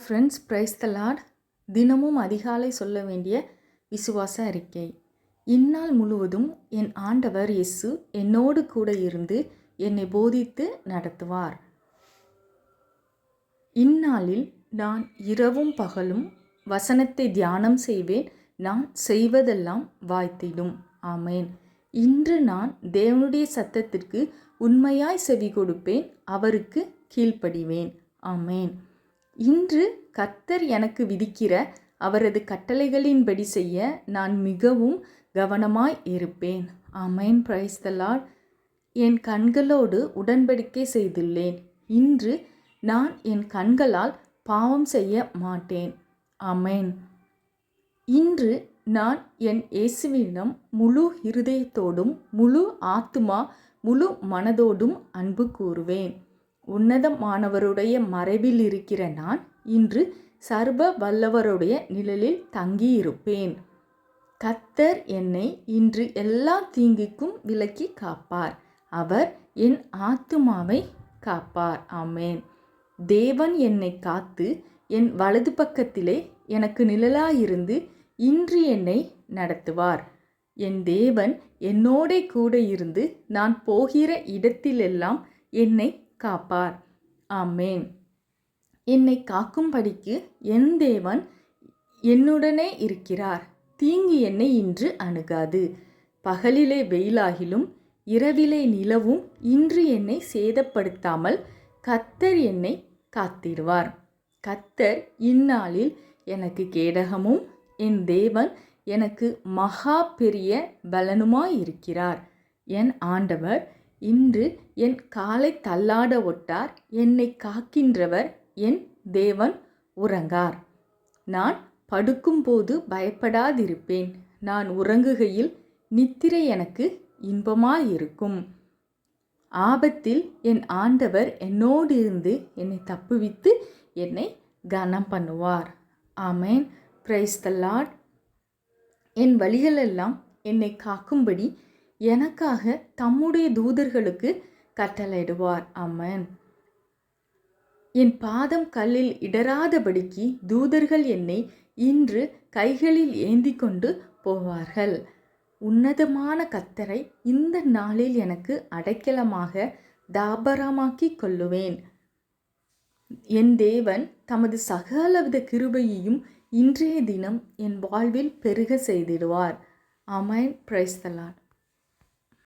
Friends praise the Lord தினமும் அதிகாலை சொல்ல வேண்டிய விசுவாச அறிக்கை. இந்நாள் முழுவதும் என் ஆண்டவர் இயேசு என்னோடு கூட இருந்து என்னை போதித்து நடத்துவார். இந்நாளில் நான் இரவும் பகலும் வசனத்தை தியானம் செய்வேன். நான் செய்வதெல்லாம் வாய்த்திடும். ஆமேன். இன்று நான் தேவனுடைய சத்தத்திற்கு உண்மையாய் செவி கொடுப்பேன் அவருக்கு கீழ்ப்படிவேன். ஆமேன். இன்று கர்த்தர் எனக்கு விதிக்கிற அவரது கட்டளைகளின்படி செய்ய நான் மிகவும் கவனமாய் இருப்பேன். ஆமேன். பிரைஸ் த லார்ட் என் கண்களோடு உடன்படிக்கை செய்துள்ளேன். இன்று நான் என் கண்களால் பாவம் செய்ய மாட்டேன். அமேன் இன்று நான் என் இயேசுவிடம் முழு இருதயத்தோடும் முழு ஆத்துமா முழு மனதோடும் அன்பு கூறுவேன். உன்னதமானவருடைய மறைவில் இருக்கிற நான் இன்று சர்வ வல்லவருடைய நிழலில் தங்கியிருப்பேன். கத்தர் என்னை இன்று எல்லா தீங்குக்கும் விலக்கி காப்பார். அவர் என் ஆத்துமாவை காப்பார். ஆமேன். தேவன் என்னை காத்து என் வலது பக்கத்திலே எனக்கு நிழலாயிருந்து இன்று என்னை நடத்துவார். என் தேவன் என்னோடே கூட இருந்து நான் போகிற இடத்திலெல்லாம் என்னை காப்பார். ஆமேன். என்னை காக்கும்படிக்கு என் தேவன் என்னுடனே இருக்கிறார். தீங்கு என்னை இன்று அணுகாது. பகலிலே வெயிலாகிலும் இரவிலே நிலவும் இன்று என்னை சேதப்படுத்தாமல் கத்தர் என்னை காத்திடுவார் கத்தர் இந்நாளில் எனக்கு கேடகமும் என் தேவன் எனக்கு மகா பெரிய பலனுமாயிருக்கிறார். என் ஆண்டவர் இன்று என் காலை தள்ளாட ஒட்டார் என்னை காக்கின்றவர் என் தேவன் உறங்கார். நான் படுக்கும்போது பயப்படாதிருப்பேன். நான் உறங்குகையில் நித்திரை எனக்கு இன்பமாயிருக்கும். ஆபத்தில் என் ஆண்டவர் என்னோடு இருந்து என்னை தப்புவித்து என்னை கனம் பண்ணுவார் ஆமேன். பிரைஸ் த லார்ட் என் வழிகளெல்லாம் என்னை காக்கும்படி எனக்காக தம்முடைய தூதர்களுக்கு கட்டளையிடுவார். அம்மன் என் பாதம் கல்லில் இடராதபடிக்கு தூதர்கள் என்னை இன்று கைகளில் ஏந்தி கொண்டு போவார்கள். உன்னதமான கத்தரை இந்த நாளில் எனக்கு அடைக்கலமாக தாபரமாக்கி கொள்ளுவேன். என் தேவன் தமது சகலவித கிருபையையும் இன்றைய தினம் என் வாழ்வில் பெருக செய்திடுவார். அமைன் பிரைஸ்தலான்